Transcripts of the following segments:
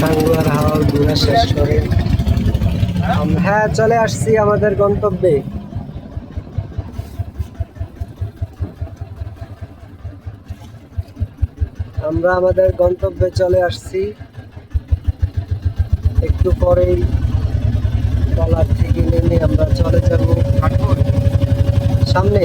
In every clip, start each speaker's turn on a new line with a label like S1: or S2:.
S1: টাঙ্গুয়ার হাওয়া ঘোরা শেষ করে। হ্যাঁ চলে আসছি আমাদের গন্তব্যে। আমরা আমাদের গন্তব্যে চলে আসছি। একটু পরেই টলার থেকে নেমে আমরা চলে যাব সামনে।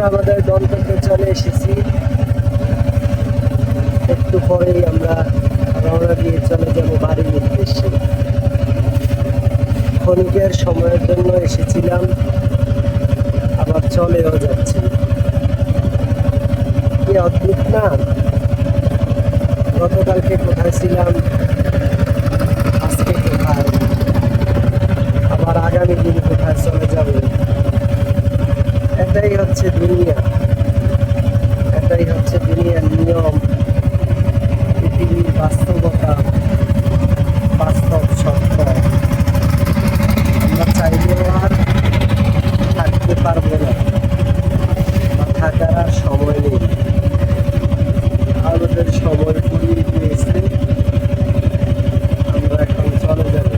S1: আমরা আমাদের গন্তব্যে চলে এসেছি। একটু পরেই আমরা রওনা দিয়ে চলে যাব বাড়ির উদ্দেশ্যে। ক্ষণিকের সময়ের জন্য এসেছিলাম, আবার চলেও যাচ্ছি। কি অদ্ভুত না? গতকালকে কোথায় ছিলাম আজকে কোথায় আবার আগামী দিন কোথায় চলে যাবে এটাই হচ্ছে দুনিয়া। এটাই হচ্ছে দুনিয়ার নিয়ম, পৃথিবীর বাস্তবতা, বাস্তব সত্য। আমরা চাইলেও আর থাকতে পারব না। বা থাকার সময় নেই আমাদের সময় ফুরিয়ে গিয়েছে আমরা এখন চলে যাব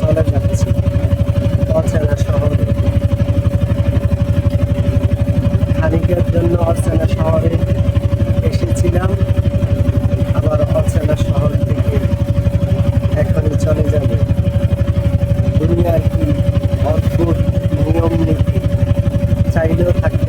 S1: চলে যাচ্ছি অচেনা শহরে খানিকের জন্য অর্চনা শহরে এসেছিলাম। আবার অর্চনা শহর থেকে এখন চলে যাব। দুনিয়ার কি অদ্ভুত নিয়ম নীতি? চাইলেও থাকতে